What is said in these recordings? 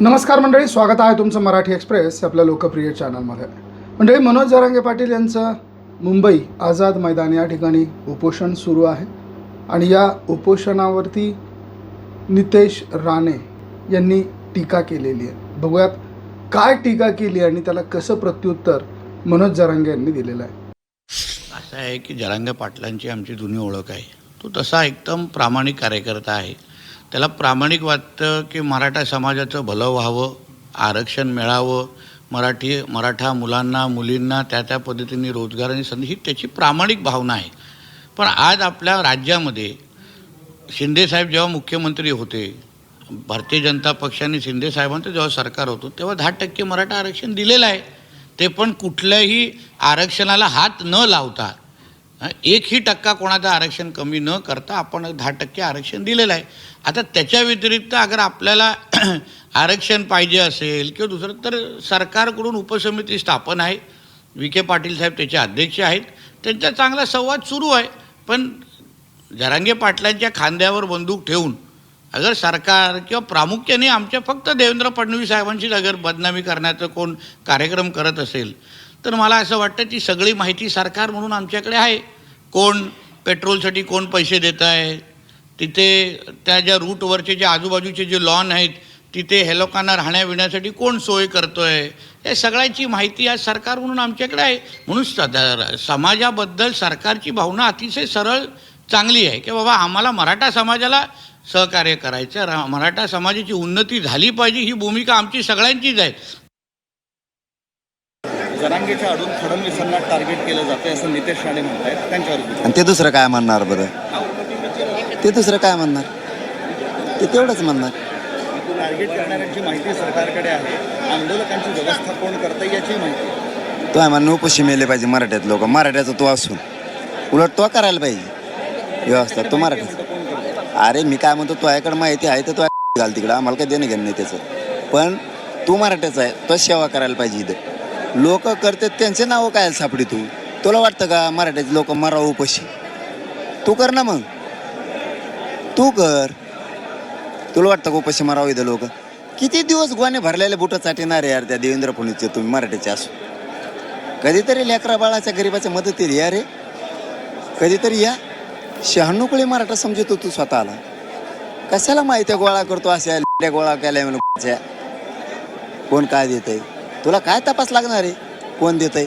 नमस्कार मंडळी स्वागत आहे तुमचं मराठी एक्सप्रेस आपल्या लोकप्रिय चॅनलमध्ये. मंडळी मनोज जरांगे पाटील यांचं मुंबई आझाद मैदान या ठिकाणी उपोषण सुरू आहे. आणि या उपोषणावरती नितेश राणे यांनी टीका केलेली आहे. बघूयात काय टीका केली आणि त्याला कसं प्रत्युत्तर मनोज जरांगे यांनी दिलेलं आहे. असं आहे की जरांगे पाटलांची आमची जुनी ओळख आहे. तो तसा एकदम प्रामाणिक कार्यकर्ता आहे. त्याला प्रामाणिक वाटतं की मराठा समाजाचं भलं व्हावं आरक्षण मिळावं मराठी मराठा मुलांना मुलींना त्या त्या पद्धतीने आणि संधी ही त्याची प्रामाणिक भावना आहे. पण आज आपल्या राज्यामध्ये शिंदेसाहेब जेव्हा मुख्यमंत्री होते भारतीय जनता पक्षाने शिंदेसाहेबांचं जेव्हा सरकार होतं तेव्हा दहा टक्के मराठा आरक्षण दिलेलं आहे. ते पण कुठल्याही आरक्षणाला हात न लावता एकही टक्का कोणाचं आरक्षण कमी न करता आपण दहा टक्के आरक्षण दिलेलं आहे. आता त्याच्या व्यतिरिक्त अगर आपल्याला आरक्षण पाहिजे असेल किंवा दुसरं तर सरकारकडून उपसमिती स्थापन आहे. विखे पाटील साहेब त्याचे अध्यक्ष आहेत. त्यांचा चांगला संवाद सुरू आहे. पण जरांगे पाटलांच्या खांद्यावर बंदूक ठेवून अगर सरकार किंवा प्रामुख्याने आमच्या फक्त देवेंद्र फडणवीस साहेबांचीच अगर बदनामी करण्याचा कोण कार्यक्रम करत असेल तर मला असं वाटतं ती सगळी माहिती सरकार म्हणून आमच्याकडे आहे. कोण पेट्रोलसाठी कोण पैसे देत आहे तिथे त्या ज्या रूटवरचे जे आजूबाजूचे जे लॉन आहेत तिथे हे लोकांना राहण्याविण्यासाठी कोण सोय करतो आहे या सगळ्याची माहिती आज सरकार म्हणून आमच्याकडे आहे. म्हणून सदा समाजाबद्दल सरकारची भावना अतिशय सरळ चांगली आहे की बाबा आम्हाला मराठा समाजाला सहकार्य करायचं मराठा समाजाची उन्नती झाली पाहिजे ही भूमिका आमची सगळ्यांचीच आहे. जरांगेच्या अडून फडणवीसांना टार्गेट केलं जातं असं नितेश राणे म्हणत आहेत त्यांच्यावर आणि ते दुसरं काय म्हणणार बरं? ते दुसरं काय म्हणणार? ते तेवढंच म्हणणार. टार्गेट करणाऱ्यांची माहिती सरकारकडे आहे. आंदोलकांची व्यवस्था कोण करतं याची माहिती. तो आहे म्हणून उपाशी मेले पाहिजे मराठ्यात लोक. मराठ्याचा तो असून उलट तो करायला पाहिजे. व्यवस्था तो मराठ्याचा अरे मी काय म्हणतो तो याकडे माहिती आहे तर तो घाल तिकडं. आम्हाला काही देणं घेणं नाही त्याचं. पण तू मराठ्याचा आहे तो सेवा करायला पाहिजे इथं. लोक करतात त्यांचे नावं काय सापडी तू? तुला वाटतं का मराठ्याचे लोक मराव उपाशी? तू कर ना मग. तू कर. तुला वाटतं का उपाशी मराव इथं लोक? किती दिवस गोवाने भरलेले बुटं चाटिणार यार त्या देवेंद्र फडणवीसचे तुम्ही मराठीचे असो. कधीतरी लेकरा बाळाच्या गरीबाच्या मदतीला या रे. कधीतरी या. शहाण्णवकुळी मराठा समजतो तू स्वतःला. कशाला माहिती गोळा करतो अशा गोळा केल्या म्हणून कोण काय देत आहे तुला काय तपास लागणार आहे? कोण देत आहे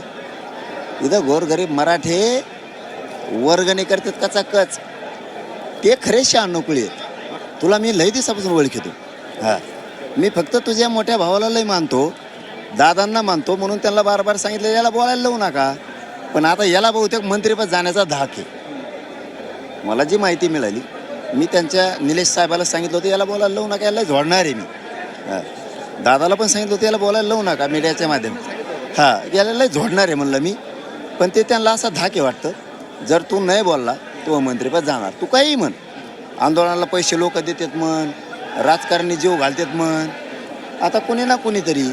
इथं गोरगरीब मराठे वर्गणी करतात कचा कच. ते खरेचशा अनुकूळ आहेत. तुला मी लय दिवसापासून ओळखितो. हा. मी फक्त तुझ्या मोठ्या भावाला लय मानतो दादांना मानतो म्हणून त्यांना बार बार सांगितलं याला बोलायला लावू नका. पण आता याला बहुतेक मंत्रीपद जाण्याचा धाक आहे. मला जी माहिती मिळाली मी त्यांच्या निलेश साहेबाला सांगितलं होतं याला बोलायला लावू नका याला झोडणार आहे मी. हा. दादाला पण सांगितलं होतं याला बोलायला लावू नका मीडियाच्या माध्यम हां याला लय झोडणार आहे म्हणलं मी. पण ते त्यांना असा धाक आहे वाटतं जर तू नाही बोलला तो मंत्रीपद जाणार. तू काही म्हण. आंदोलनाला पैसे लोक देतात म्हण राजकारणी जीव घालतात म्हण. आता कुणी ना कुणीतरी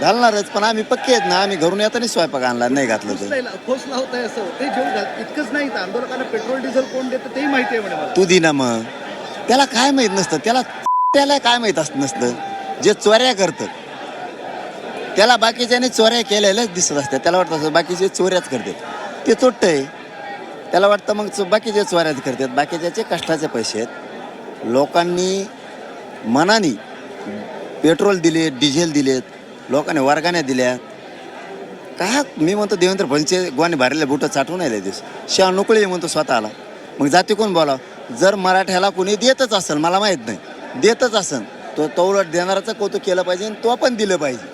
घालणारच पण आम्ही पक्के आहेत ना आम्ही घरून येताना स्वयंपाक आणला नाही घातलं तर. इतकंच नाही आंदोलकांना पेट्रोल डिझेल कोण देतं तेही माहिती आहे तू दिना मग. त्याला काय माहीत नसतं त्याला त्याला काय माहीत असत नसतं. जे चोऱ्या करतं त्याला बाकीच्याने चोऱ्या केलेल्याच दिसत असतात. त्याला वाटतं असं बाकीचे चोऱ्याच करतात. ते चोट्ट आहे. त्याला वाटतं मग चो- बाकीचे चोऱ्याच करतात. बाकीच्याचे कष्टाचे पैसे आहेत. लोकांनी मनाने पेट्रोल दिले डिझेल दिलेत. लोकांनी वर्गाने दिल्या. का मी म्हणतो देवेंद्र फडणचे गोवाने भरलेले बुटं चाटून आले दिस शिवा नोकळी म्हणतो स्वतःला. मग जाती कोण बोला. जर मराठ्याला कोणी देतच असेल मला माहीत नाही. देतच असेल. तो तो उलट देणाराचं कौतुक केलं पाहिजे आणि तो पण दिलं पाहिजे.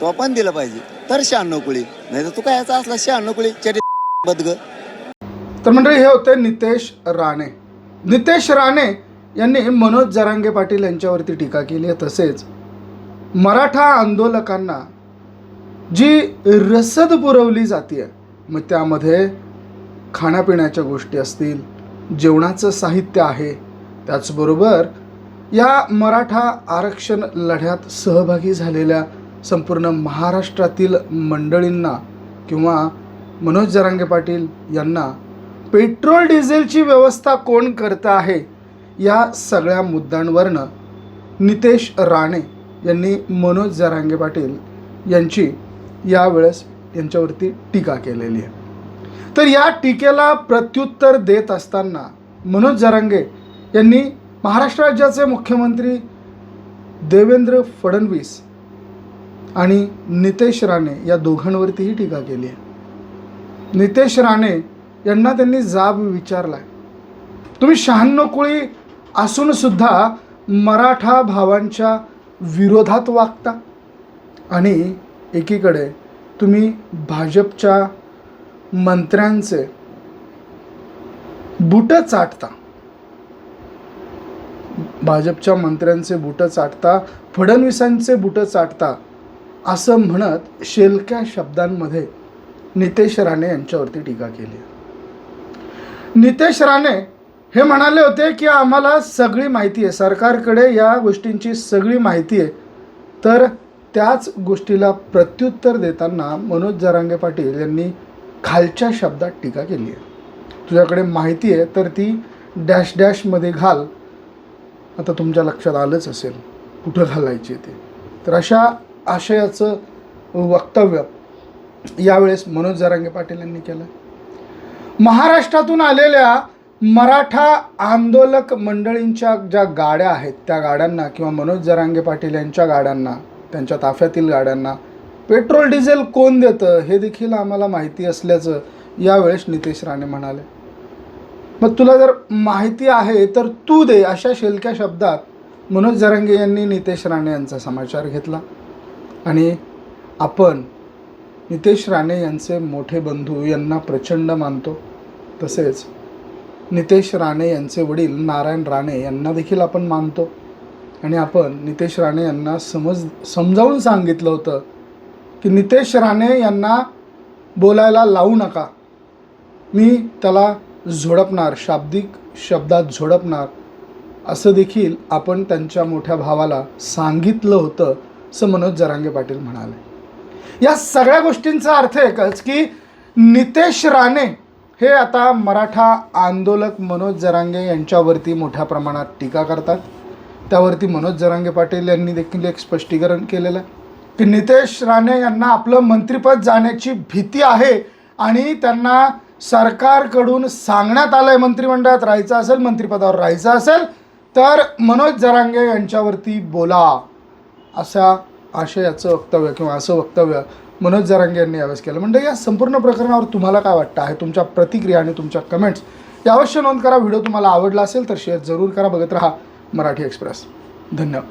तो पण दिलं पाहिजे. तर शहाण्णव कुळी. नाही तर तू काय याचा असला शहाण्णव कुळी चटी बदग. तर मंडळी हे होते नितेश राणे. नितेश राणे यांनी मनोज जरांगे पाटील यांच्यावरती टीका केली आहे. तसेच मराठा आंदोलकांना जी रसद पुरवली जाते मग त्यामध्ये खाण्यापिण्याच्या गोष्टी असतील जेवणाचं साहित्य आहे त्याचबरोबर या मराठा आरक्षण लढ्यात सहभागी झालेल्या संपूर्ण महाराष्ट्रातील मंडळींना किंवा मनोज जरांगे पाटील यांना पेट्रोल डिझेलची व्यवस्था कोण करतं आहे या सगळ्या मुद्द्यांवरनं नितेश राणे यांनी मनोज जरांगे पाटील यांची यावेळेस यांच्यावरती टीका केलेली आहे. तर या टीकेला प्रत्युत्तर देत असताना मनोज जरांगे यांनी महाराष्ट्र राज्याचे मुख्यमंत्री देवेंद्र फडणवीस आणि नितेश राणे या दोघांवरतीही टीका केली आहे. नितेश राणे यांना त्यांनी जाब विचारला तुम्ही शहाण्णव कुळी असूनसुद्धा मराठा भावांच्या विरोधात वागता आणि एकीकडे तुम्ही भाजपच्या मंत्र्यांचे बुटं चाटता. भाजपच्या मंत्र्यांचे बुटं चाटता फडणवीसांचे बुटं चाटता असं म्हणत शेलक्या शब्दांमध्ये नितेश राणे यांच्यावरती टीका केली. नितेश राणे हे म्हणाले होते की आम्हाला सगळी माहिती आहे. सरकारकडे या गोष्टींची सगळी माहिती आहे. तर त्याच गोष्टीला प्रत्युत्तर देताना मनोज जरांगे पाटील यांनी खालच्या शब्दात टीका केली आहे. तुझ्याकडे माहिती आहे तर ती डॅश डॅशमध्ये घाल. आता तुमच्या लक्षात आलंच असेल कुठं घालायची ते. तर अशा आशयाचं वक्तव्य यावेळेस मनोज जरांगे पाटील यांनी केलं. महाराष्ट्रातून आलेल्या मराठा आंदोलक मंडळींच्या ज्या गाड्या आहेत त्या गाड्यांना किंवा मनोज जरांगे पाटील यांच्या गाड्यांना त्यांच्या ताफ्यातील गाड्यांना पेट्रोल डिझेल कोण देतं हे देखील आम्हाला माहिती असल्याचं यावेळेस नितेश राणे म्हणाले. मग तुला जर माहिती आहे तर तू दे अशा शेलक्या शब्दात. मनोज जरांगे यांनी नितेश राणे यांचा समाचार घेतला. आणि आपण नितेश राणे यांचे मोठे बंधू यांना प्रचंड मानतो. तसेच नितेश राणे यांचे वडील नारायण राणे यांना देखील आपण मानतो. आणि आपण नितेश राणे यांना समज समजावून सांगितलं होतं की नितेश राणे यांना बोलायला लावू नका. मी त्याला झोडपणार शाब्दिक शब्दात झोडपणार असं देखील आपण त्यांच्या मोठ्या भावाला सांगितलं होतं असं मनोज जरांगे पाटील म्हणाले. या सगळ्या गोष्टींचा अर्थ एकच की नितेश राणे हे आता मराठा आंदोलक मनोज जरांगे यांच्यावरती मोठ्या प्रमाणात टीका करतात. त्यावरती मनोज जरांगे पाटील यांनी देखील एक स्पष्टीकरण केलेलं आहे की नितेश राणे यांना आपलं मंत्रिपद जाण्याची भीती आहे आणि त्यांना सरकारकडून सांगण्यात आलं आहे मंत्रिमंडळात राहायचं असेल मंत्रिपदावर राहायचं असेल तर मनोज जरांगे यांच्यावरती बोला. अशा आशयाचं वक्तव्य किंवा असं वक्तव्य मनोज जरांगे यांनी यावेळेस केलं. म्हणजे या संपूर्ण प्रकरणावर तुम्हाला काय वाटतं? आहे तुमच्या प्रतिक्रिया आणि तुमच्या कमेंट्स या अवश्य नोंद करा. व्हिडिओ तुम्हाला आवडला असेल तर शेअर जरूर करा. बघत राहा मराठी एक्सप्रेस. धन्यवाद.